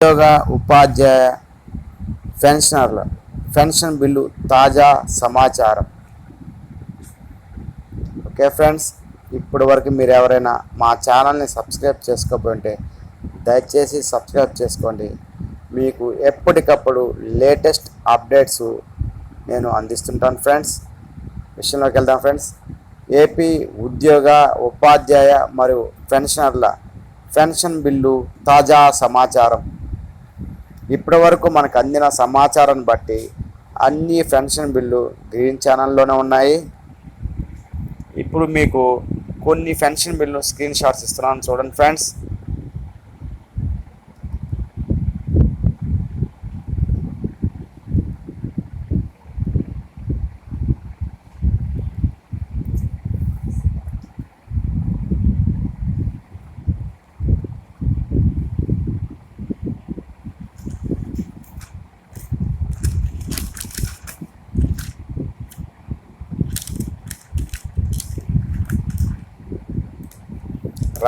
ఉద్యోగ ఉపాధ్యాయ పెన్షనర్ల pension bill తాజా సమాచారం. ఓకే ఫ్రెండ్స్ ఇప్పటి వరకు మీరు ఎవరైనా మా ఛానల్ని సబ్స్క్రైబ్ చేసుకోకపోయింటే దయచేసి సబ్స్క్రైబ్ చేసుకోండి. మీకు ఎప్పటికప్పుడు లేటెస్ట్ అప్డేట్స్ నేను అందిస్తుంటాను ఫ్రెండ్స్. విషయంలోకి వెళ్దాం ఫ్రెండ్స్. ఏపీ ఉద్యోగ ఉపాధ్యాయ మరియు పెన్షనర్ల పెన్షన్ బిల్లు తాజా సమాచారం. ఇప్పటి వరకు మనకు అందిన సమాచారాన్ని బట్టి అన్ని పెన్షన్ బిల్లు గ్రీన్ ఛానల్లోనే ఉన్నాయి. ఇప్పుడు మీకు కొన్ని పెన్షన్ బిల్లు స్క్రీన్ షాట్స్ ఇస్తున్నాను చూడండి ఫ్రెండ్స్.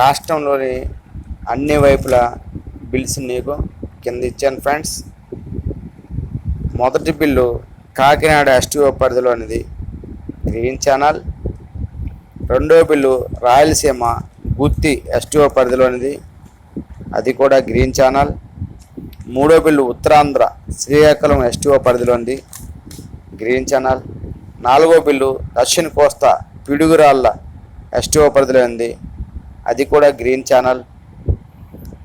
రాష్ట్రంలోని అన్ని వైపుల బిల్స్ నీకు కింద ఇచ్చాను ఫ్రెండ్స్. మొదటి బిల్లు కాకినాడ ఎస్టీఓ పరిధిలోనిది గ్రీన్ ఛానల్. రెండో బిల్లు రాయలసీమ గుత్తి ఎస్టీఓ పరిధిలోనిది అది కూడా గ్రీన్ ఛానల్. మూడో బిల్లు ఉత్తరాంధ్ర శ్రీకాకుళం ఎస్టీఓ పరిధిలోనిది గ్రీన్ ఛానల్. నాలుగో బిల్లు దక్షిణ కోస్తా పిడుగురాళ్ళ ఎస్టీఓ పరిధిలో ఉంది అది కూడా గ్రీన్ ఛానల్.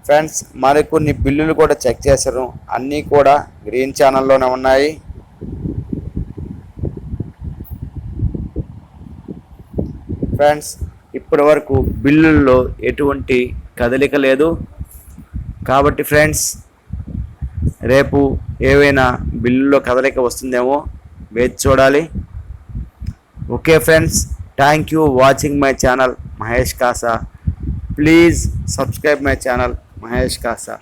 ఫ్రెండ్స్ మరికొన్ని బిల్లులు కూడా చెక్ చేశారు. అన్నీ కూడా గ్రీన్ ఛానల్లోనే ఉన్నాయి. ఫ్రెండ్స్ ఇప్పటి వరకు బిల్లుల్లో ఎటువంటి కదలిక లేదు. కాబట్టి ఫ్రెండ్స్ రేపు ఏవైనా బిల్లుల్లో కదలిక వస్తుందేమో వేచి చూడాలి. Okay friends thank you watching my channel Mahesh Kasa. Please subscribe my channel Mahesh Kasa